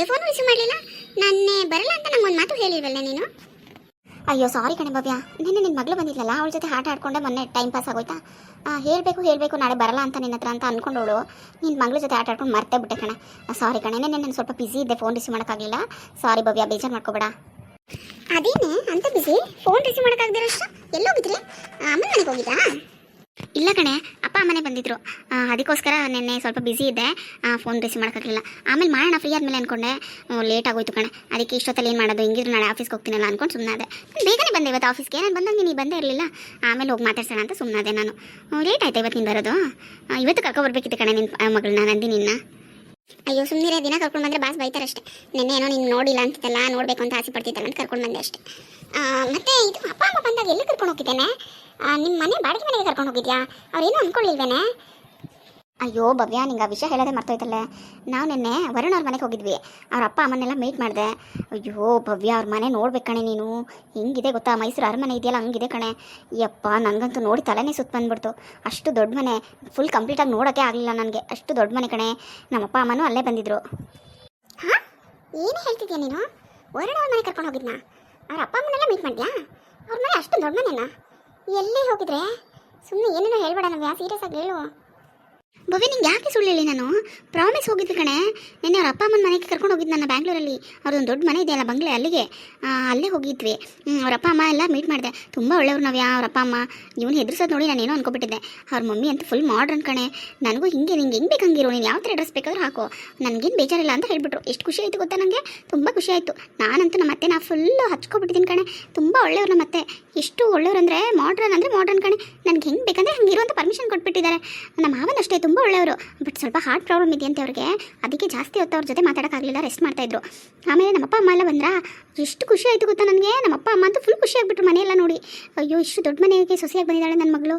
ಮಾಡಿದೆ phone receive ಮಾಡಲಿಲ್ಲ? ನನ್ನೆ ಬರಲ್ಲ ಅಂತ ನಂಗೊಂದು ಮಾತು ಹೇಳಿಲ್ವಲ್ಲ ನೀನು? ಅಯ್ಯೋ ಸಾರಿ ಕಣೆ ಭವ್ಯ. ನಿನ್ನೆ ನಿನ್ನ ಮಗಳು ಬಂದಿದ್ಲಲ್ಲ, ಅವಳ ಜೊತೆ ಆಟ ಆಡ್ಕೊಂಡೆ ಮೊನ್ನೆ ಟೈಮ್ ಪಾಸ್ ಆಗೋಯ್ತಾ? ಹೇಳಬೇಕು ಹೇಳಬೇಕು, ನಾಳೆ ಬರಲ್ಲ ಅಂತ ನಿನ್ನ ಹತ್ರ ಅಂತ ಅನ್ಕೊಂಡವಳು. ನಿನ್ನ ಮಗಳ ಜೊತೆ ಆಟ ಆಡ್ಕೊಂಡು ಮರ್ತೆ ಬಿಟ್ಟೆ ಕಣೆ. ಸಾರಿ ಕಣೆ, ನಿನ್ನೆ ನಾನು ಸ್ವಲ್ಪ ಬಿಸಿ ಇದ್ದೆ ಫೋನ್ ರಿಸೀವ್ ಮಾಡೋಕ್ಕಾಗಲಿಲ್ಲ. ಸಾರಿ ಭವ್ಯ, ಬೇಜಾರು ಮಾಡ್ಕೋಬೇಡ. ಅದೇನೇ ಅಂತ ಬಿಸಿ ಫೋನ್ ರಿಸೀವ್ ಮಾಡೋಕ್ಕಾಗದಿರೋ ಅಷ್ಟು ಎಲ್ಲೋಗಿದ್ರಿ ಅಮ್ಮನ ಮನೆಗೆ ಹೋಗಿದ್ದಾ ಇಲ್ಲ ಕಣೆ, ಅಪ್ಪ ಅಮ್ಮನೆ ಬಂದಿದ್ರು. ಅದಕ್ಕೋಸ್ಕರ ನಿನ್ನೆ ಸ್ವಲ್ಪ ಬ್ಯುಸಿ ಇದ್ದೆ. ಫೋನ್ ರಿಸೀವ್ ಮಾಡೋಕ್ಕಾಗಲಿಲ್ಲ ಆಮೇಲೆ ಮಾಡೋಣ ಫ್ರೀ ಆದ್ಮೇಲೆ ಅಂದ್ಕೊಂಡೆ ಲೇಟ್ ಆಗೋಯ್ತು ಕಣೆ. ಅದಕ್ಕೆ ಇಷ್ಟೊತ್ತಲ್ಲಿ ಏನು ಮಾಡೋದು? ಹಿಂಗಿದ್ರು ನಾಳೆ ಆಫೀಸ್ಗೆ ಹೋಗ್ತೀನಲ್ಲ ಅನ್ಕೊಂಡು ಸುಮ್ಮನಾದೆ ಬೇಗನೆ ಬಂದೆ ಇವತ್ತು ಆಫೀಸ್ಗೆ ನಾನು ಬಂದಾಗ ನೀನು ಬಂದೇ ಇರಲಿಲ್ಲ. ಆಮೇಲೆ ಹೋಗಿ ಮಾತಾಡ್ಸೋಣ ಅಂತ ಸುಮ್ಮನಾದೆ ನಾನು. ಲೇಟ್ ಆಯ್ತು ಇವತ್ತು ನೀನು ಬರೋದು? ಇವತ್ತು ಕರ್ಕೊ ಬರ್ಬೇಕಿತ್ತು ಕಣೆ ನಿನ್ನ ಮಗಳನ್ನ ನಂದಿ ನಿನ್ನ ಅಯ್ಯೋ ಸುಮ್ಮನೆ ದಿನ ಕರ್ಕೊಂಡು ಬಂದರೆ ಬಾಸ್ ಬೈತಾರಷ್ಟೇ. ನಿನ್ನೆ ಏನೋ ನೀನು ನೋಡಿಲ್ಲ ಅಂತಿದ್ದಲ್ಲ ನೋಡಬೇಕು ಅಂತ ಆಸೆ ಪಡ್ತಿದ್ದಲ್ಲ ಅಂತ ಕರ್ಕೊಂಡು ಬಂದೆ ಅಷ್ಟೇ. ಮತ್ತೆ ಇದು ಅಪ್ಪ, ಅಮ್ಮ ಬಂದಾಗ ಎಲ್ಲಿ ಕರ್ಕೊಂಡು ಹೋಗಿದ್ದೇನೆ? ನಿಮ್ಮ ಮನೆ ಬಾಡಿಗೆ ಮನೆಗೆ ಕರ್ಕೊಂಡು ಹೋಗಿದ್ಯಾ? ಅವ್ರೇನು ಅಂದ್ಕೊಳ್ಳಿಲ್ವೇನೆ ಅಯ್ಯೋ, ಭವ್ಯ, ನಿಂಗೆ ಆ ವಿಷಯ ಹೇಳೋದೇ ಮರ್ತೋಯ್ತಲ್ಲ. ನಾವು ನಿನ್ನೆ ವರುಣ್ ಅವ್ರ ಮನೆಗೆ ಹೋಗಿದ್ವಿ. ಅವ್ರ ಅಪ್ಪ ಅಮ್ಮನ್ನೆಲ್ಲ ಮೀಟ್ ಮಾಡಿದೆ. ಅಯ್ಯೋ, ಭವ್ಯ, ಅವ್ರ ಮನೆ ನೋಡ್ಬೇಕು ಕಣೆ ನೀನು. ಹೆಂಗಿದೆ ಗೊತ್ತಾ? ಮೈಸೂರು ಅರಮನೆ ಇದೆಯಲ್ಲ, ಹಂಗಿದೆ ಕಣೆ. ಯಪ್ಪ ನನಗಂತೂ ನೋಡಿ ತಲೆನೇ ಸುತ್ತ ಬಂದ್ಬಿಡ್ತು. ಅಷ್ಟು ದೊಡ್ಡ ಮನೆ ಫುಲ್ ಕಂಪ್ಲೀಟಾಗಿ ನೋಡೋಕ್ಕೆ ಆಗಲಿಲ್ಲ ನನಗೆ. ಅಷ್ಟು ದೊಡ್ಡ ಮನೆ ಕಣೆ. ನಮ್ಮ ಅಪ್ಪ ಅಮ್ಮನೂ ಅಲ್ಲೇ ಬಂದಿದ್ರು. ಹಾಂ? ಏನು ಹೇಳ್ತಿದ್ಯಾ ನೀನು? ವರುಣ್ ಅವ್ರ ಮನೆ ಕರ್ಕೊಂಡು ಹೋಗಿದ್ನಾ? ಅವ್ರ ಅಪ್ಪ ಅಮ್ಮನೆಲ್ಲ ಮೀಟ್ ಮಾಡಿದ್ಯಾ? ಅವ್ರ ಮನೆ ಅಷ್ಟು ದೊಡ್ಡ ಮನೆನಾ? ಎಲ್ಲೇ ಹೋಗಿದ್ರೆ? ಸುಮ್ಮನೆ ಏನೇನೋ ಹೇಳ್ಬೇಡ ನವ್ಯಾ ಸೀರಿಯಸ್ ಆಗಿ ಹೇಳು. ಭವ್ಯ, ನಿಂಗೆ ಯಾಕೆ ಸುಳ್ಳು ಹೇಳಿ ನಾನು? ಪ್ರಾಮಿಸ್ ಹೋಗಿದ್ದೆ ಕಣೆ. ನಿನ್ನೆ ಅವ್ರ ಅಪ್ಪ ಅಮ್ಮನ ಮನೆಗೆ ಕರ್ಕೊಂಡು ಹೋಗಿದ್ದು ನಾನು ಬ್ಯಾಂಗ್ಳೂರಲ್ಲಿ. ಅವ್ರದ್ದೊಂದು ದೊಡ್ಡ ಮನೆ ಇದೆಯಲ್ಲ ಬಂಗ್ಲೆ, ಅಲ್ಲಿಗೆ. ಅಲ್ಲೇ ಹೋಗಿದ್ವಿ. ಅವ್ರ ಅಪ್ಪ ಅಮ್ಮ ಎಲ್ಲ ಮೀಟ್ ಮಾಡಿದೆ. ತುಂಬ ಒಳ್ಳೆಯವ್ರು ಯಾವ ಅವ್ರ ಅಪ್ಪ ಅಮ್ಮ. ಇವನು ಹೆದರ್ಸೋದು ನೋಡಿ ನಾನು ಏನೋ ಅನ್ಕೊಬಿಟ್ಟಿದ್ದೆ. ಅವ್ರ ಮಮ್ಮಿ ಅಂತ ಫುಲ್ ಮಾಡ್ರನ್ ಕಣೆ. ನನಗೂ ಹಿಂಗೆ, ನಿಂಗೆ ಹೆಂಗೆ ಬೇಕಂಗಿರು? ನೀನು ಯಾವ ಥರ ಡ್ರೆಸ್ ಬೇಕಾದ್ರೂ ಹಾಕೋ. ನನಗೇನು ಬೇಜಾರಿಲ್ಲ ಅಂತ ಹೇಳಿಬಿಟ್ರು. ಎಷ್ಟು ಖುಷಿ ಆಯಿತು ಗೊತ್ತಾ ನನಗೆ ತುಂಬ ಖುಷಿ ಆಯಿತು. ನಾನಂತೂ ನಮ್ಮ ಅತ್ತೆ ನಾ ಫುಲ್ಲು ಹಚ್ಕೊಬಿಟ್ಟಿದ್ದೀನಿ ಕಣೆ. ತುಂಬ ಒಳ್ಳೆಯವ್ರು ನಮ್ಮ ಅತ್ತೆ. ಎಷ್ಟು ಒಳ್ಳೆಯವ್ರು ಅಂದರೆ ಮಾಡ್ರನ್ ಅಂದರೆ ಮಾಡ್ರನ್ ಕಣೆ. ನನಗೆ ಹೆಂಗೆ ಬೇಕಂದ್ರೆ ಹಂಗಿರುವಂಥ ಪರ್ಮಿಷನ್ ಕೊಟ್ಬಿಟ್ಟಿದ್ದಾರೆ. ನಮ್ಮ ಮಾವನ ಅಷ್ಟೇ ತುಂಬ ಒಳ್ಳೆಯವರು. ಬಟ್ ಸ್ವಲ್ಪ ಹಾರ್ಟ್ ಪ್ರಾಬ್ಲಮ್ ಇದೆಯಂತೆ ಅವ್ರಿಗೆ. ಅದಕ್ಕೆ ಜಾಸ್ತಿ ಹೊತ್ತು ಅವ್ರ ಜೊತೆ ಮಾತಾಡೋಕ್ಕಾಗಲಿಲ್ಲ ರೆಸ್ಟ್ ಮಾಡ್ತಾಯಿದ್ರು ಆಮೇಲೆ ನಮ್ಮಪ್ಪ ಅಮ್ಮ ಎಲ್ಲ ಬಂದ್ರಾ? ಎಷ್ಟು ಖುಷಿ ಆಯಿತು ಗೊತ್ತಾ ನನಗೆ? ನಮ್ಮಪ್ಪ ಅಮ್ಮ ಅಂತೂ ಫುಲ್ ಖುಷಿ ಆಗಿಬಿಟ್ರು ಮನೆಯೆಲ್ಲ ನೋಡಿ. ಅಯ್ಯೋ, ಇಷ್ಟು ದೊಡ್ಡ ಮನೆಗೆ ಸೊಸೆಯಾಗಿ ಬಂದಿದ್ದಾಳೆ ನನ್ನ ಮಗಳು.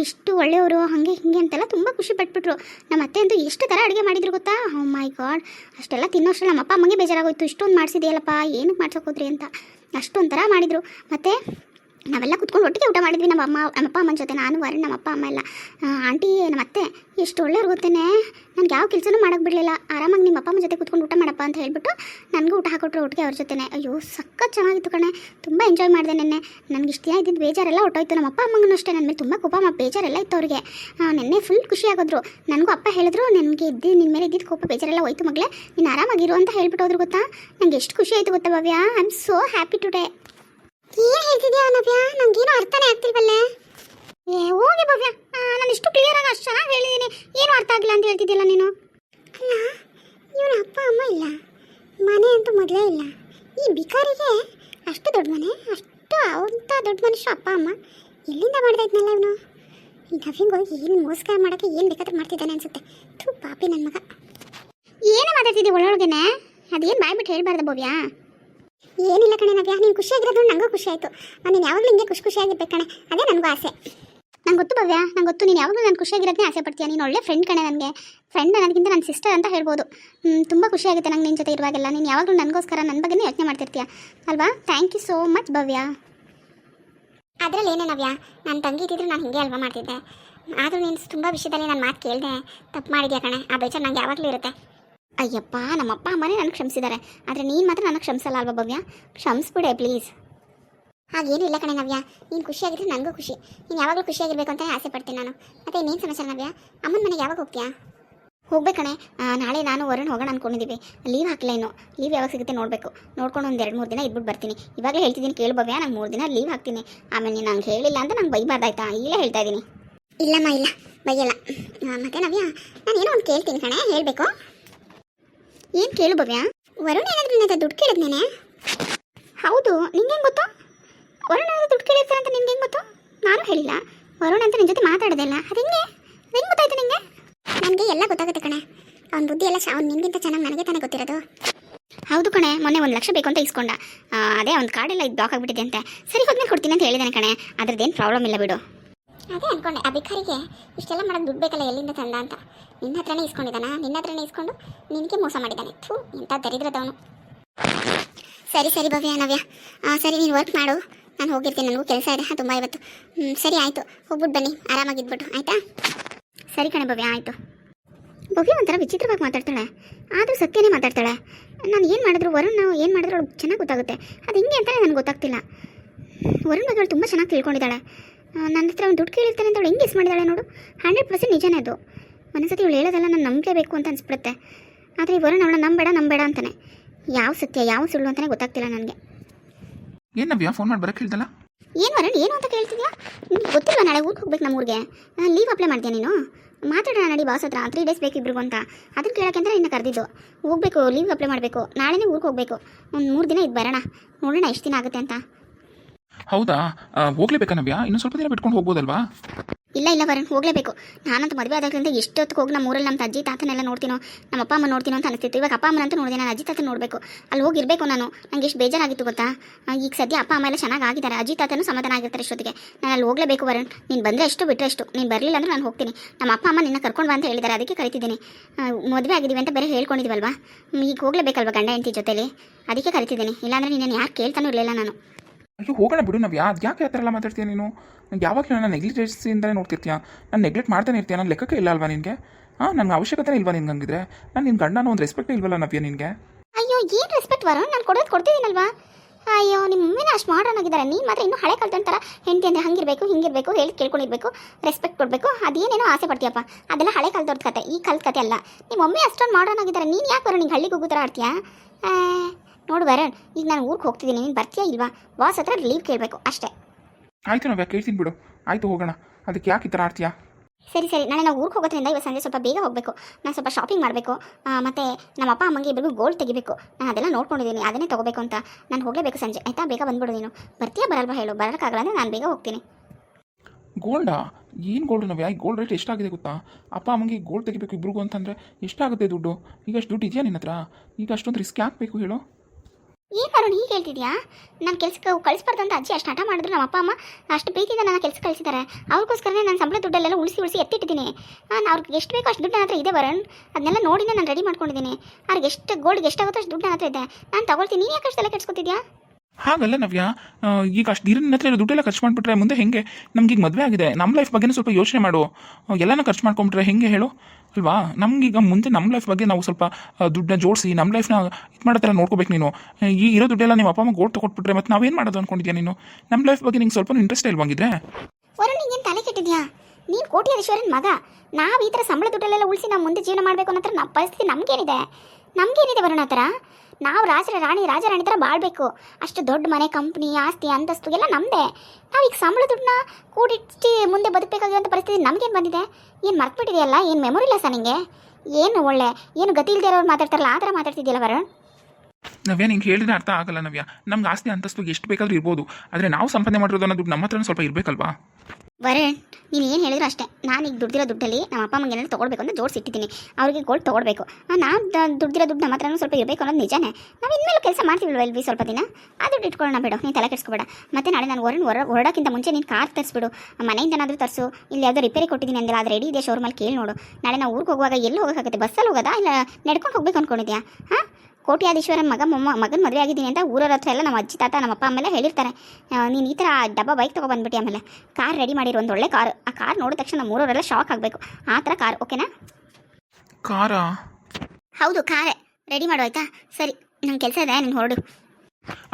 ಇಷ್ಟು ಒಳ್ಳೆಯವರು, ಹಾಗೆ ಹಿಂಗೆ ಅಂತೆಲ್ಲ ತುಂಬ ಖುಷಿ ಪಟ್ಬಿಟ್ರು. ನಮ್ಮ ಅತ್ತೆ ಅಂತೂ ಎಷ್ಟು ಥರ ಅಡುಗೆ ಮಾಡಿದ್ರು ಗೊತ್ತಾ? ಓ ಮೈ ಗಾಡ್ ಅಷ್ಟೆಲ್ಲ ತಿನ್ನೋಷ್ಟು ನಮ್ಮಪ್ಪ ಅಮ್ಮಗೆ ಬೇಜಾರಾಗೋಯ್ತು. ಇಷ್ಟೊಂದು ಮಾಡಿಸಿದೆಯಲ್ಲಪ್ಪ, ಏನಕ್ಕೆ ಮಾಡ್ಸೋಕೋದ್ರಿ ಅಂತ. ಅಷ್ಟೊಂಥರ ಮಾಡಿದರು. ಮತ್ತು? ನಾವೆಲ್ಲ ಕುತ್ಕೊಂಡು ಒಟ್ಟಿಗೆ ಊಟ ಮಾಡಿದ್ವಿ. ನಮ್ಮ ಅಮ್ಮ, ನಮ್ಮ ಅಪ್ಪ ಅಮ್ಮನ ಜೊತೆ. ನಾನು, ವರುಣ್, ನಮ್ಮ ಅಪ್ಪ, ಅಮ್ಮ ಎಲ್ಲ. ಆಂಟಿ, ನಮ್ಮ ಅತ್ತೆ, ಎಷ್ಟು ಒಳ್ಳೆಯವ್ರು ಗೊತ್ತೇನೆ. ನನಗೆ ಯಾವ ಕೆಲಸನೂ ಮಾಡೋಕ್ಕೆ ಬಿಡಲಿಲ್ಲ. ಆರಾಮಾಗಿ ನಿಮ್ಮ ಅಪ್ಪ ಅಮ್ಮ ಜೊತೆ ಕುತ್ಕೊಂಡು ಊಟ ಮಾಡಪ್ಪ ಅಂತ ಹೇಳಿಬಿಟ್ಟು ನನಗೂ ಊಟ ಹಾಕೊಟ್ರು ಒಟ್ಟಿಗೆ ಅವ್ರ ಜೊತೆನೆ. ಅಯ್ಯೋ, ಸಖತ್ ಚೆನ್ನಾಗಿತ್ತು ಕಣೆ. ತುಂಬ ಎಂಜಾಯ್ ಮಾಡಿದೆ ನೆನ್ನೆ. ನನಗೆ ಇಷ್ಟ ದಿನ ಇದ್ದಿದ್ದು ಬೇಜಾರೆಲ್ಲ ಹೊಟ್ಟೋಯ್ತು ನಮ್ಮ ಅಪ್ಪ ಅಮ್ಮಗೂ ಅಷ್ಟೇ. ನನ್ನ ಮೇಲೆ ತುಂಬ ಕೋಪ ಬೇಜಾರೆಲ್ಲ ಇತ್ತು ಅವ್ರಿಗೆ. ನೆನ್ನೆ ಫುಲ್ ಖುಷಿ ಆಗೋದ್ರು. ನನಗೂ ಅಪ್ಪ ಹೇಳಿದ್ರು, ನನಗೆ ಇದ್ದು ನಿನ್ನ ಮೇಲೆ ಇದ್ದಿದ್ದು ಕೋಪ, ಬೇಜಾರೆಲ್ಲ ಹೋಯ್ತು ಮಗಳೇ. ನೀನು ಆರಾಮಾಗಿರು ಅಂತ ಹೇಳ್ಬಿಟ್ಟು ಹೋದ್ರು ಗೊತ್ತಾ? ನನಗೆ ಎಷ್ಟು ಖುಷಿ ಆಯಿತು ಗೊತ್ತಾ Bhavya? I am so happy today ಏನು ಹೇಳ್ತಿದ್ಯಾ ನವ್ಯ? ನಂಗೇನು ಅರ್ಥನೇ ಆಗ್ತಿಲ್ವಲ್ಲೇ? ಏ, ಹೋಗಿ ಭವ್ಯ. ನಾನು ಇಷ್ಟು ಕ್ಲಿಯರ್ ಆಗಿ ಅಷ್ಟು ಚೆನ್ನಾಗಿ ಹೇಳಿದ್ದೀನಿ ಏನು ಅರ್ಥ ಆಗಿಲ್ಲ ಅಂತ ಹೇಳ್ತಿದ್ದಿಲ್ಲ ನೀನು? ಅಲ್ಲ ಇವನ ಅಪ್ಪ, ಅಮ್ಮ ಇಲ್ಲ. ಮನೆ ಅಂತೂ ಮೊದಲೇ ಇಲ್ಲ. ಈ ಬಿಕಾರಿಗೆ ಅಷ್ಟು ದೊಡ್ಡ ಮನೆ, ಅಷ್ಟು ಅಂತ ದೊಡ್ಡ ಮನುಷ್ಯ ಅಪ್ಪ, ಅಮ್ಮ ಎಲ್ಲಿಂದ ಮಾಡ್ತಾ ಇದ್ನಲ್ಲ ಇವನು? ಈ ನವ್ಯಂಗೆ ಹೋಗಿ ಏನು ಮೋಸ್ಕಾರ ಮಾಡೋಕ್ಕೆ ಏನು ಬೇಕಾದ್ರೂ ಮಾಡ್ತಿದ್ದಾನೆ ಅನ್ಸುತ್ತೆ. ಥೂ ಪಾಪಿ ನನ್ನ ಮಗ. ಏನೇ ಮಾತಾಡ್ತಿದ್ದೆ ಒಳೊಳಗೇನೆ? ಅದೇನು ಬಾಯ್ಬಿಟ್ಟು ಹೇಳ್ಬಾರ್ದು ಭವ್ಯ. ಏನಿಲ್ಲ ಕಣೆ ನವ್ಯ ನೀನು ಖುಷಿಯಾಗಿರೋದು ನನಗೂ ಖುಷಿ ಆಯಿತು ನೀನು ಯಾವಾಗಲೂ ಹಿಂಗೆ ಖುಷಿ ಖುಷಿಯಾಗಿರ್ಬೇಕು ಕಣೆ ಅದೇ ನನಗೂ ಆಸೆ. ನಂಗೆ ಗೊತ್ತು ಭವ್ಯ ನಂಗೆ ಗೊತ್ತು ನೀನು ಯಾವಾಗಲೂ ನಾನು ಖುಷಿಯಾಗಿರೋದನ್ನೇ ಆಸೆ ಪಡ್ತೀಯ. ನೀನು ಒಳ್ಳೆ ಫ್ರೆಂಡ್ ಕಣೆ ನನಗೆ. ಫ್ರೆಂಡ್ ನನಗಿಂತ ನನ್ನ ಸಿಸ್ಟರ್ ಅಂತ ಹೇಳ್ಬೋದು. ತುಂಬ ಖುಷಿಯಾಗುತ್ತೆ ನಂಗೆ ನಿನ್ನ ಜೊತೆ ಇರುವಾಗೆಲ್ಲ. ನೀನು ಯಾವಾಗಲೂ ನನಗೋಸ್ಕರ ನನ್ನ ಬಗ್ಗೆನೇ ಯೋಚನೆ ಮಾಡ್ತಿರ್ತೀಯ. ಅಲ್ವಾ? Thank you so much Bhavya. ಅದರಲ್ಲಿ ಏನೇ ನವ್ಯ ನನ್ನ ತಂಗಿ ಇದ್ದಿದ್ರು ನಾನು ಹಿಂಗೆ ಅಲ್ವಾ ಮಾಡ್ತಿದ್ದೆ. ಆದರೂ ನೀನು ತುಂಬ ವಿಷಯದಲ್ಲಿ ನಾನು ಮಾತು ಕೇಳಿದೆ. ತಪ್ಪು ಮಾಡಿದ್ಯಾ ಕಣೆ? ಆ ಬೇಜಾರು ನಂಗೆ ಯಾವಾಗಲೂ ಇರುತ್ತೆ. ಅಯ್ಯಪ್ಪ, ನಮ್ಮಪ್ಪ, ಅಮ್ಮನೇ ನನಗೆ ಕ್ಷಮಿಸಿದ್ದಾರೆ. ಆದರೆ ನೀನು ಮಾತ್ರ ನನಗೆ ಕ್ಷಮಿಸಲ್ಲ ಅಲ್ವಾ ಭವ್ಯ? ಕ್ಷಮಿಸ್ಬಿಡೆ ಪ್ಲೀಸ್ ಹಾಗೇನು ಇಲ್ಲ ಕಣೆ ನವ್ಯ. ನೀನು ಖುಷಿಯಾಗಿದ್ರೆ ನನಗೂ ಖುಷಿ. ನೀನು ಯಾವಾಗಲೂ ಖುಷಿಯಾಗಿರ್ಬೇಕು ಅಂತ ಆಸೆ ಪಡ್ತೀನಿ ನಾನು. ಮತ್ತೆ ಇನ್ನೇನು ಸಮಾಚಾರ ನವ್ಯ? ಅಮ್ಮನ ಮನೆಗೆ ಯಾವಾಗ ಹೋಗ್ತೀಯಾ? ಹೋಗ್ಬೇಕು ಕಣೆ. ನಾಳೆ ನಾನು ವರುಣ್ ಹೋಗೋಣ ಅನ್ಕೊಂಡಿದ್ದೀವಿ ಲೀವ್ ಹಾಕಿಲ್ಲ ಇನ್ನು. ಲೀವ್ ಯಾವಾಗ ಸಿಗುತ್ತೆ ನೋಡಬೇಕು. ನೋಡ್ಕೊಂಡು ಒಂದು ಎರಡು ಮೂರು ದಿನ ಇದ್ಬಿಟ್ಟು ಬರ್ತೀನಿ. ಇವಾಗಲೇ ಹೇಳ್ತಿದ್ದೀನಿ ಕೇಳು ಭವ್ಯ, ನಂಗೆ ಮೂರು ದಿನ ಲೀವ್ ಹಾಕ್ತೀನಿ. ಆಮೇಲೆ ನೀನು ನಂಗೆ ಹೇಳಿಲ್ಲ ಅಂತ ನಂಗೆ ಬೈಬಾರ್ದಾಯ್ತಾ? ಇಲ್ಲೇ ಹೇಳ್ತಾ ಇದ್ದೀನಿ ಇಲ್ಲಮ್ಮ, ಇಲ್ಲ. ಬೈಯಲ್ಲ. ಮತ್ತೆ ನವ್ಯ, ನಾನು ಏನೋ ಒಂದು ಕೇಳ್ತೀನಿ ಕಣೆ. ಹೇಳಬೇಕು? ಏನು ಕೇಳು ಭವ್ಯ? ವರುಣ ಏನಾದರೂ ನಿನ್ನ ದುಡ್ಡು ಕೇಳಿದ್ನೇನೆ? ಹೌದು ನಿಂಗೆ ಗೊತ್ತು? ವರುಣ ಏನಾದರೂ ದುಡ್ಡು ಕೇಳಿರ್ತಾರೆ ಅಂತ ನಿನ್ಗೆ ಗೊತ್ತು? ನಾನು ಹೇಳಿಲ್ಲ. ವರುಣ ಅಂತ ನಿನ್ನ ಜೊತೆ ಮಾತಾಡೋದಿಲ್ಲ ಅದು ಹೆಂಗೆ? ಹೆಂಗೆ ಗೊತ್ತಾಯ್ತು ನಿಂಗೆ? ನನಗೆ ಎಲ್ಲ ಗೊತ್ತಾಗುತ್ತೆ ಕಣೆ. ಅವ್ನ ಬುದ್ಧಿ ಎಲ್ಲ ಅವ್ನು ನಿನ್ಗಿಂತ ಚೆನ್ನಾಗಿ ನನಗೆ ತಾನೇ ಗೊತ್ತಿರೋದು. ಹೌದು ಕಣೆ, ಮೊನ್ನೆ ಒಂದು ಲಕ್ಷ ಬೇಕು ಅಂತ ಇಸ್ಕೊಂಡ. ಅದೇ, ಒಂದು ಕಾರ್ಡೆಲ್ಲ ಇದು ಬ್ಲಾಕ್ ಆಗಿಬಿಟ್ಟಿದೆ ಅಂತೆ. ಸರಿ, ಹೋದ್ಮೇಲೆ ಕೊಡ್ತೀನಿ ಅಂತ ಹೇಳಿದ್ದಾನೆ ಕಣೆ. ಅದ್ರದ್ದೇನು ಪ್ರಾಬ್ಲಮ್ ಇಲ್ಲ ಬಿಡು. ಅದೇ ಅನ್ಕೊಂಡೆ, ಆ ಭಿಕಾರಿಗೆ ಇಷ್ಟೆಲ್ಲ ಮಾಡೋದು ದುಡ್ಡು ಬೇಕಲ್ಲ, ಎಲ್ಲಿಂದ ತಂದ ಅಂತ. ನಿನ್ನ ಹತ್ರನೇ ಇಸ್ಕೊಂಡಿದ್ದಾನ? ನಿನ್ನ ಹತ್ರನೇ ಇಸ್ಕೊಂಡು ನಿನಗೆ ಮೋಸ ಮಾಡಿದ್ದಾನೆ. ಥೂ, ಇಂಥ ದರಿದ್ರದವನು. ಸರಿ ಸರಿ ಭವ್ಯ, ನವ್ಯ. ಸರಿ, ನೀನು ವರ್ಕ್ ಮಾಡು. ನಾನು ಹೋಗಿರ್ತೀನಿ, ನನಗೂ ಕೆಲಸ ಇದೆ. ತುಂಬ ಇವತ್ತು. ಸರಿ, ಆಯಿತು. ಹೋಗ್ಬಿಟ್ಟು ಬನ್ನಿ. ಆರಾಮಾಗಿದ್ಬಿಟ್ಟು, ಆಯಿತಾ? ಸರಿ ಕಣೆ ಭವ್ಯ, ಆಯಿತು. ಭವ್ಯ ಒಂಥರ ವಿಚಿತ್ರವಾಗಿ ಮಾತಾಡ್ತಾಳೆ. ಆದರೂ ಸತ್ಯನೇ ಮಾತಾಡ್ತಾಳೆ. ನಾನು ಏನು ಮಾಡಿದ್ರು, ವರುಣ್ ನಾವು ಏನು ಮಾಡಿದ್ರು ಚೆನ್ನಾಗಿ ಗೊತ್ತಾಗುತ್ತೆ. ಅದು ಹಿಂಗೆ ಅಂತಲೇ ನನಗೆ ಗೊತ್ತಾಗ್ತಿಲ್ಲ. ವರುಣ್ ಬಗ್ಗೆ ತುಂಬ ಚೆನ್ನಾಗಿ ತಿಳ್ಕೊಂಡಿದ್ದಾಳೆ. ನನ್ನ ಹತ್ರ ಒಂದು ದುಡ್ಡು ಕೇಳಿರ್ತಾನೆ ಅಂತ ಅವಳು ಹೆಂಗೆ ಯೂಸ್ ಮಾಡಿದಾಳೆ ನೋಡು? ಹಂಡ್ರೆಡ್ ಪರ್ಸೆಂಟ್ ನಿಜನೇ ಅದು. ಒಂದೊಂದ್ಸತಿ ಇವಳು ಹೇಳೋದೆಲ್ಲ ನಾನು ನಂಬಲೇಬೇಕು ಅಂತ ಅನ್ಸ್ಬಿಡುತ್ತೆ. ಆದರೆ ಇವರು ನಾವು ಅವಳ ನಂಬೇಡ ನಂಬೇಡ ಅಂತಾನೆ. ಯಾವ ಸತ್ಯ ಯಾವ ಸುಳ್ಳು ಅಂತಲೇ ಗೊತ್ತಾಗ್ತಿಲ್ಲ ನನಗೆ. ಏನು ನವ್ಯ ಫೋನ್ ಮಾಡಿ ಬರಕ್ಕೆ ಹೇಳ್ದಲ್ಲ? ಏನು ವರಣ ಏನು ಅಂತ ಕೇಳ್ತಿದ್ಯಾ? ನಿಮ್ಗೆ ಗೊತ್ತಿಲ್ಲ ನಾಳೆ ಊರಿಗೆ ಹೋಗ್ಬೇಕು ನಮ್ಮ ಊರಿಗೆ? ನಾನು ಲೀವ್ ಅಪ್ಲೈ ಮಾಡ್ತೀಯ ನೀನು? ಮಾತಾಡೋಣ ನಡಿ ಬಾಸ್ ಹತ್ರ ತ್ರೀ ಡೇಸ್ ಬೇಕು ಇಬ್ರಿಗೂ ಅಂತ. ಅದನ್ನ ಕೇಳೋಕೆ ಅಂದರೆ ಇನ್ನು ಕರೆದಿದ್ದು. ಹೋಗಬೇಕು ಲೀವ್ ಅಪ್ಲೈ ಮಾಡಬೇಕು. ನಾಳೆನೇ ಊರಿಗೆ ಹೋಗಬೇಕು. ಒಂದು ಮೂರು ದಿನ ಇದು ಬರೋಣ. ನೋಡೋಣ ಎಷ್ಟು ದಿನ ಆಗುತ್ತೆ ಅಂತ. ಹೌದಾ? ಹೋಗ್ಲೇಬೇಕಾ ನವ್ಯ? ಇನ್ನೊಂದು ಸ್ವಲ್ಪ ದಿನ ಬಿಟ್ಕೊಂಡು ಹೋಗ್ಬೋದಲ್ವಾ? ಇಲ್ಲ ಇಲ್ಲ ವರುಣ್, ಹೋಗಲೇಬೇಕು. ನಾನಂತ ಮದುವೆ ಆದಾಗಲಿಂದ ಎಷ್ಟೊತ್ತಿಗೆ ಹೋಗಿ ನಮ್ಮ ಊರಲ್ಲಿ ನಮ್ಮ ಅಜ್ಜಿ ತಾತನೆಲ್ಲ ನೋಡ್ತೀನೋ, ನಮ್ಮ ಅಪ್ಪ ಅಮ್ಮ ನೋಡ್ತೀನೋ ಅಂತ ಅನಿಸ್ತಿತ್ತು. ಇವಾಗ ಅಪ್ಪ ಅಮ್ಮನಂತೂ ನೋಡಿದೆ, ನಾನು ಅಜ್ಜಿ ತಾತ ನೋಡಬೇಕು. ಅಲ್ಲಿ ಹೋಗಿರ್ಬೇಕು ನಾನು. ನಂಗೆ ಎಷ್ಟು ಬೇಜಾರಾಗಿತ್ತು ಗೊತ್ತಾ? ಈಗ ಸದ್ಯ ಅಪ್ಪ, ಅಮ್ಮ ಎಲ್ಲ ಚೆನ್ನಾಗಿ ಆಗಿದ್ದಾರೆ ಅಜ್ಜಿ, ತಾತನೂ ಸಮಾಧಾನ ಆಗಿರ್ತಾರೆ ಇಷ್ಟೊತ್ತಿಗೆ. ನಾನು ಅಲ್ಲಿ ಹೋಗಲೇಬೇಕು ವರುಣ್. ನೀನು ಬಂದರೆ ಎಷ್ಟು ಬಿಟ್ಟರೆ ಎಷ್ಟು ನೀನು ಬರಲಿಲ್ಲ ಅಂದ್ರೆ ನಾನು ಹೋಗ್ತೀನಿ. ನಮ್ಮ ಅಪ್ಪ, ಅಮ್ಮ ನಿನ್ನ ಕರ್ಕೊಂಡು ಬಾ ಅಂತ ಹೇಳಿದ್ದಾರೆ. ಅದಕ್ಕೆ ಕರಿತಿದ್ದೀನಿ. ಮದುವೆ ಆಗಿದ್ದೀವಿ ಅಂತ ಬೇರೆ ಹೇಳ್ಕೊಂಡಿದ್ವಲ್ವಾ? ಈಗ ಹೋಗಲೇಬೇಕಲ್ವ ಗಂಡ, ಹೆಂಡತಿ ಜೊತೆಲಿ? ಅದಕ್ಕೆ ಕರಿತಿದ್ದೀನಿ. ಇಲ್ಲಾಂದ್ರೆ ನಿನ್ನ ಯಾರು ಕೇಳ್ತಾನೂ ಇರಲಿಲ್ಲ ನಾನು. ಅಯ್ಯೋ, ಹೋಗೋಣ ಬಿಡು, ನಾವು ಯಾಕೆ ಯಾಕೆ ಆ ಥರ ಎಲ್ಲ ಮಾತಾಡ್ತೀಯ ನೀನು? ನಂಗೆ ಯಾವಾಗಲೂ ನಾನು ನೆಗ್ಲಿಜೆನ್ಸಿಯಿಂದಲೇ ನೋಡ್ತಿರ್ತೀಯ. ನಾನು ನೆಗ್ಲೆಕ್ಟ್ ಮಾಡ್ತಾನೆ ಇರ್ತೀಯ ನನ್ನ ಲೆಕ್ಕಕ್ಕೆ ಇಲ್ಲ ಅಲ್ವಾ ನಿನಗೆ? ಹಾಂ ನನಗೆ ಅವಶ್ಯಕತೆ ಇಲ್ವಾ ನಿನ್ಗೆ ಹಂಗಿದ್ರೆ? ನಾನು ನಿನ್ನ ಗಂಡನ ಒಂದು ರೆಸ್ಪೆಕ್ಟ್ ಇಲ್ವಲ್ಲ ನವ್ಯ ನಿನಗೆ? ಅಯ್ಯೋ, ಏನು ರೆಸ್ಪೆಕ್ಟ್ ವರುಣ್? ನಾನು ಕೊಡೋದು ಕೊಡ್ತಿದ್ದೀನಲ್ವಾ ಅಯ್ಯೋ ನಿಮ್ಮ ಮಮ್ಮಿನ ಅಷ್ಟು ಮಾಡೋಣ ಆಗಿದ್ದಾರೆ. ನೀನು ಮಾತ್ರ ಇನ್ನೂ ಹಳೆ ಕಲ್ತಂತಾರ ಹೆಂಡತಿ ಅಂದರೆ ಹಂಗಿರಬೇಕು, ಹಿಂಗಿರಬೇಕು, ಹೇಳಿ ಕೇಳ್ಕೊಂಡಿರಬೇಕು ರೆಸ್ಪೆಕ್ಟ್ ಕೊಡಬೇಕು, ಅದೇನೇನೋ ಆಸೆ ಪಡ್ತೀಯಪ್ಪ. ಅದೆಲ್ಲ ಹಳೆ ಕಾಲದವ್ರ ಕತೆ, ಈ ಕಾಲದ ಕತೆ ಅಲ್ಲ. ನಿಮ್ಮ ಮಮ್ಮಿ ಅಷ್ಟೊಂದು ಮಾಡೋಣ ಆಗಿದ್ದಾರೆ. ನೀನು ಯಾಕೆ ಬರೋ ನಿಂಗೆ ಹಳ್ಳಿಗೆ ಹೋಗೋ ಥರ ಆಡ್ತೀಯಾ? ನೋಡು ವರಣ್ ಈಗ ನಾನು ಊರಿಗೆ ಹೋಗ್ತಿದ್ದೀನಿ ನೀನು ಬರ್ತೀಯಾ ಇಲ್ವಾ? ವಾಸ್ ಹತ್ರ ಲೀವ್ ಕೇಳಬೇಕು ಅಷ್ಟೇ. ಆಯಿತು ನಾವ್ಯಾ ಕೇಳ್ತೀನಿ ಬಿಡು. ಆಯಿತು ಹೋಗೋಣ. ಅದಕ್ಕೆ ಯಾಕೆ ಈ ಥರ ಆಡ್ತೀಯಾ? ಸರಿ ಸರಿ. ನಾಳೆ ನಾವು ಊರಿಗೆ ಹೋಗೋದ್ರಿಂದ ಇವತ್ತು ಸಂಜೆ ಸ್ವಲ್ಪ ಬೇಗ ಹೋಗಬೇಕು. ನಾನು ಸ್ವಲ್ಪ ಶಾಪಿಂಗ್ ಮಾಡಬೇಕು. ಮತ್ತು ನಮ್ಮ ಅಪ್ಪ ಅಮ್ಮಂಗೆ ಇಬ್ಬರಿಗೂ ಗೋಲ್ಡ್ ತೆಗಿಬೇಕು. ನಾನು ಅದೆಲ್ಲ ನೋಡ್ಕೊಂಡಿದ್ದೀನಿ ಅದನ್ನೇ ತೊಗೋಬೇಕು ಅಂತ. ನಾನು ಹೋಗಲೇಬೇಕು ಸಂಜೆ ಆಯಿತಾ? ಬೇಗ ಬಂದ್ಬಿಡು ನೀನು. ಬರ್ತೀಯಾ ಬರಲ್ವಾ ಹೇಳು? ಬರೋಕ್ಕಾಗಲ್ಲ ಅಂದರೆ ನಾನು ಬೇಗ ಹೋಗ್ತೀನಿ. ಗೋಲ್ಡಾ ಏನು ಗೋಲ್ಡ್ ನಾವು ಯಾಕೆ ಗೋಲ್ಡ್ ರೇಟ್ ಎಷ್ಟಾಗಿದೆ ಗೊತ್ತಾ? ಅಪ್ಪ ಅಮ್ಮಂಗೆ ಗೋಲ್ಡ್ ತೆಗಿಬೇಕು ಇಬ್ರಿಗೂ ಅಂತಂದರೆ ಎಷ್ಟಾಗುತ್ತೆ ದುಡ್ಡು? ಈಗ ಅಷ್ಟು ದುಡ್ಡು ಇದೆಯಾ ನಿನ್ನ ಹತ್ರ? ಈಗ ಅಷ್ಟೊಂದು ರಿಸ್ಕ್ ಯಾಕೆ ಬೇಕು ಹೇಳು? ಏನು ಅರುಣ್ ಹೀಗೆ ಹೇಳ್ತಿದ್ಯಾ? ನಾನು ಕೆಲಸಕ್ಕೆ ಕಳಿಸ್ಬಾರ್ದು ಅಂತ ಅಜ್ಜಿ ಅಷ್ಟು ಹಠ ಮಾಡಿದ್ರು ನಮ್ಮ ಅಪ್ಪ, ಅಮ್ಮ ಅಷ್ಟು ಪ್ರೀತಿಯಿಂದ ನನ್ನ ಕೆಲಸ ಕಳಿಸಿದ್ದಾರೆ ಅವ್ರಿಗೋಸ್ಕರನೇ ನಾನು ಸಂಬಳ ದುಡ್ಡಲ್ಲೆಲ್ಲ ಉಳಿಸಿ ಉಳಿಸಿ ಎತ್ತಿಟ್ಟಿದ್ದೀನಿ. ನಾನು ಅವ್ರಿಗೆ ಎಷ್ಟು ಬೇಕೋ ಅಷ್ಟು ದುಡ್ಡು ನನ್ನ ಹತ್ರ ಇದೆ ಬರೋಣ ಅದನ್ನೆಲ್ಲ ನೋಡಿನೇ ನಾನು ರೆಡಿ ಮಾಡ್ಕೊಂಡಿದ್ದೀನಿ. ಅವ್ರಿಗೆ ಎಷ್ಟು ಗೋಲ್ಡ್ಗೆ ಎಷ್ಟಾಗುತ್ತೋ ಅಷ್ಟು ದುಡ್ಡು ನನ್ನ ಹತ್ರ ಇದೆ. ನಾನು ತಗೊಳ್ತೀನಿ. ನೀನು ಯಾಕೆ ಅಷ್ಟೆಲ್ಲ ಕೆಡ್ಸ್ಕೊತಿದ್ಯಾ? ಹಾಗಲ್ಲ ನವ್ಯ. ಈಗ ಅಷ್ಟು ಇರೋ ಹತ್ರ ಇರೋ ದುಡ್ಡೆಲ್ಲ ಖರ್ಚು ಮಾಡಿಬಿಟ್ರೆ ಮುಂದೆ ಹೆಂಗೆ? ಈಗ ಮದುವೆ ಆಗಿದೆ. ನಮ್ಮ ಲೈಫ್ ಬಗ್ಗೆ ಸ್ವಲ್ಪ ಯೋಚನೆ ಮಾಡು. ಎಲ್ಲನೂ ಖರ್ಚು ಮಾಡ್ಕೊಂಬಿಟ್ರೆ ಹೆಂಗೆ ಹೇಳು? ಅಲ್ವಾ? ನಮ್ಗೀಗ ಮುಂದೆ ನಮ್ಮ ಲೈಫ್ ಬಗ್ಗೆ ನಾವು ಸ್ವಲ್ಪ ದುಡ್ಡನ್ನ ಜೋಡಿಸಿ ನಮ್ಮ ಲೈಫ್ನ ಇದು ಮಾಡೋ ಥರ ನೋಡ್ಕೋಬೇಕು ನೀನು. ಈ ಇರೋ ದುಡ್ಡೆಲ್ಲ ನಿಮ್ಮ ಅಪ್ಪ ಅಮ್ಮ ಗೋಡ್ ತೊಗೊಟ್ಬಿಟ್ರೆ ಮತ್ತು ನಾವೇನು ಮಾಡೋದು ಅಂದ್ಕೊಂಡಿದ್ಯಾ ನೀನು? ನಮ್ಮ ಲೈಫ್ ಬಗ್ಗೆ ನಿಂಗೆ ಸ್ವಲ್ಪ ಇಂಟ್ರೆಸ್ಟ್ ಇಲ್ವಂಗಿದ್ರೆ ತಲೆ ಕೆಟ್ಟಿದ್ಯಾ? ನೀನು ಕೋಟ್ಯಾಧೀಶ್ವರನ್ ಮಗ. ನಾವು ಈ ಥರ ಸಂಬಳ ದುಡ್ಡಲ್ಲೆಲ್ಲ ಉಳಿಸಿ ನಾವು ಮುಂದೆ ಜೀವನ ಮಾಡಬೇಕು ಅನ್ನೋ ಥರ ನಮ್ಮ ಪರಿಸ್ಥಿತಿ ನಮಗೇನಿದೆ? ನಮಗೇನಿದೆ ವರುಣ ಆ ಥರ? ನಾವು ರಾಜರ ರಾಣಿ ರಾಜರಾಣಿ ಥರ ಬಾಳ್ಬೇಕು. ಅಷ್ಟು ದೊಡ್ಡ ಮನೆ ಕಂಪ್ನಿ ಆಸ್ತಿ, ಅಂತಸ್ತು ಎಲ್ಲ ನಮ್ಮದೇ ಈಗ ಸಂಬಳ ದುಡ್ಡನ್ನ ಕೂಡಿಟ್ಟು ಮುಂದೆ ಬದುಕಬೇಕಾಗಿರುವಂಥ ಪರಿಸ್ಥಿತಿ ನಮಗೇನು ಬಂದಿದೆ? ಏನು ಮರ್ತ್ಬಿಟ್ಟಿದೆಯಲ್ಲ? ಏನು ಮೆಮೊರಿ ಇಲ್ಲ ಸರ್ ನಿಮಗೆ ಏನು ಒಳ್ಳೆ? ಏನು ಗತಿ ಇಲ್ಲದೆ ಇರೋರು ಮಾತಾಡ್ತಾರಲ್ಲ, ಆ ಥರ ಮಾತಾಡ್ತಿದ್ಯಲ್ಲ ವರುಣ್? ನವ್ಯ, ನಿಂಗೆ ಹೇಳಿದ್ರೆ ಅರ್ಥ ಆಗಲ್ಲ ನವ್ಯ. ನಮ್ಗೆ ಆಸ್ತಿ, ಅಂತಸ್ತು ಎಷ್ಟು ಬೇಕಾದ್ರೂ ಇರ್ಬೋದು. ಆದರೆ ನಾವು ಸಂಪಾದನೆ ಮಾಡಿರೋದು ಅನ್ನೋ ದುಡ್ಡು ನಮ್ಮ ಹತ್ರನೂ ಸ್ವಲ್ಪ ಇರಬೇಕಲ್ವಾ? ವರುಣ್, ನೀನು ಏನು ಹೇಳಿದ್ರು ಅಷ್ಟೇ. ನಾನು ಈಗ ದುಡ್ಡಿರೋ ದುಡ್ಡಲ್ಲಿ ನಮ್ಮ ಅಪ್ಪ ಅಮ್ಮಗೆ ಏನಾದ್ರು ತೊಗೊಳ್ಬೇಕು ಅಂತ ಜೋಡಿಸಿಟ್ಟಿದ್ದೀನಿ ಅವ್ರಿಗೆ ಗೋಲ್ಡ್ ತೊಗೊಳ್ಬೇಕು. ನಾನು ದುಡ್ಡಿರೋ ದುಡ್ಡು ನಮ್ಮ ಹತ್ರನೂ ಸ್ವಲ್ಪ ಇರಬೇಕು ಅನ್ನೋದು ನಿಜಾನೇ. ನಾವು ಇನ್ಮೇಲೆ ಕೆಲಸ ಮಾಡ್ತೀವಿಲ್ವ ಇಲ್ವಿ ಸ್ವಲ್ಪ ದಿನ? ಆ ದುಡ್ಡು ಇಟ್ಕೊಳ್ಳೋಣ ಬಿಡು. ನೀನು ತಲೆ ಕೆಡಿಸ್ಕೊಬೇಡ. ಮತ್ತೆ ನಾಳೆ ನಾನು ಹೊರ ಹೊರ, ಹೊರಡೋಕ್ಕಿಂತ ಮುಂಚೆ ನೀನು ಕಾರ್ ತರಿಸ್ಬಿಡು. ಮನೆಯಿಂದ ಏನಾದರೂ ತರಿಸು. ಇಲ್ಲಿ ಯಾವುದೋ ರಿಪೇರಿ ಕೊಟ್ಟಿದ್ದೀನಿ ಅಂದಲ್ಲ ಅದು ರೆಡಿ ಇದೆ ಶೋರೂಮಲ್ಲಿ ಕೇಳಿ ನೋಡು. ನಾಳೆ ನಾವು ಊರಿಗೆ ಹೋಗುವಾಗ ಎಲ್ಲಿ ಹೋಗೋಕ್ಕಾಗುತ್ತೆ? ಬಸ್ಸಲ್ಲಿ ಹೋಗೋದಾ? ಇಲ್ಲ ನಡ್ಕೊಂಡು ಹೋಗ್ಬೇಕು ಅಂದ್ಕೊಂಡಿದ್ಯಾ ಹಾಂ? ಕೋಟ್ಯಾಧೀಶ್ವರನ ಮಗ ಮೊಮ್ಮ ಮಗನ ಮದುವೆ ಆಗಿದ್ದೀನಿ ಅಂತ ಊರವ್ರ ಹತ್ರ ಎಲ್ಲ ನಮ್ಮ ಅಜ್ಜಿ ತಾತ ನಮ್ಮ ಅಪ್ಪ ಆಮೇಲೆ ಹೇಳಿರ್ತಾರೆ. ನೀನು ಈ ಥರ ಡಬ್ಬ ಬೈಕ್ ತೊಗೊಬಂದ್ಬಿಟ್ಟು ಆಮೇಲೆ. ಕಾರ್ ರೆಡಿ ಮಾಡಿರೋ ಒಂದು ಒಳ್ಳೆ ಕಾರ್. ಆ ಕಾರ್ ನೋಡಿದ ತಕ್ಷಣ ನಮ್ಮ ಊರವರೆಲ್ಲ ಶಾಕ್ ಆಗಬೇಕು. ಆ ಥರ ಕಾರ್ ಓಕೆನಾ ಕಾರಾ? ಹೌದು ಕಾರೇ. ರೆಡಿ ಮಾಡು ಆಯ್ತಾ? ಸರಿ ನನ್ನ ಕೆಲಸ ಇದೆ ನೀನು ಹೊರಡು.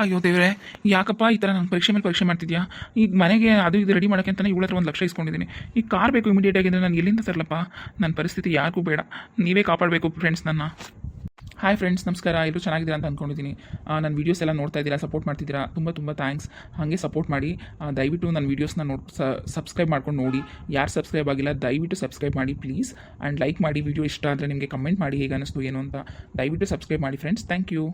ಅಯ್ಯೋ ದೇವ್ರೆ ಯಾಕಪ್ಪ ಈ ಥರ ನಾನು ಪರೀಕ್ಷೆ ಮೇಲೆ ಪರೀಕ್ಷೆ ಮಾಡ್ತಿದ್ಯಾ? ಈಗ ಮನೆಗೆ ಅದು ಇದು ರೆಡಿ ಮಾಡೋಕ್ಕೆ ಅಂತಲೇ ಇವಳ ಹತ್ರ ಒಂದು ಲಕ್ಷ ಇಸ್ಕೊಂಡಿದ್ದೀನಿ. ಈಗ ಕಾರ್ ಬೇಕು ಇಮಿಡಿಯೇಟ್ ಆಗಿ ಅಂದರೆ ನಾನು ಎಲ್ಲಿಂದ ತರಲಪ್ಪ? ನನ್ನ ಪರಿಸ್ಥಿತಿ ಯಾರಿಗೂ ಬೇಡ. ನೀವೇ ಕಾಪಾಡಬೇಕು ಫ್ರೆಂಡ್ಸ್ ನನ್ನ. ಹಾಯ್ ಫ್ರೆಂಡ್ಸ್ ನಮಸ್ಕಾರ. ಎಲ್ಲರೂ ಚೆನ್ನಾಗಿದ್ದೀರಾ ಅಂತ ಅಂದ್ಕೊಂಡಿದ್ದೀನಿ ನನ್ನ ವೀಡಿಯೋಸ್ ಎಲ್ಲ ನೋಡ್ತಾ ಇದ್ದೀರಾ ಸಪೋರ್ಟ್ ಮಾಡ್ತಿದ್ದೀರಾ? ತುಂಬ ತುಂಬ ಥ್ಯಾಂಕ್ಸ್ ಹಾಗೆ ಸಪೋರ್ಟ್ ಮಾಡಿ ದಯವಿಟ್ಟು ನನ್ನ ವೀಡಿಯೋಸ್ನ ನೋಡ್ ಸಬ್ಸ್ಕ್ರೈಬ್ ಮಾಡ್ಕೊಂಡು ನೋಡಿ. ಯಾರು ಸಬ್ಸ್ಕ್ರೈಬ್ ಆಗಿಲ್ಲ, ದಯವಿಟ್ಟು ಸಬ್ಸ್ಕ್ರೈಬ್ ಮಾಡಿ ಪ್ಲೀಸ್ ಆ್ಯಂಡ್ ಲೈಕ್ ಮಾಡಿ ವೀಡಿಯೋ ಇಷ್ಟ ಆದರೆ ನಿಮಗೆ ಕಮೆಂಟ್ ಮಾಡಿ ಹೇಗೆ ಅನ್ನಿಸ್ತು ಏನು ಅಂತ ದಯವಿಟ್ಟು ಸಬ್ಸ್ಕ್ರೈಬ್ ಮಾಡಿ ಫ್ರೆಂಡ್ಸ್ ಥ್ಯಾಂಕ್ ಯು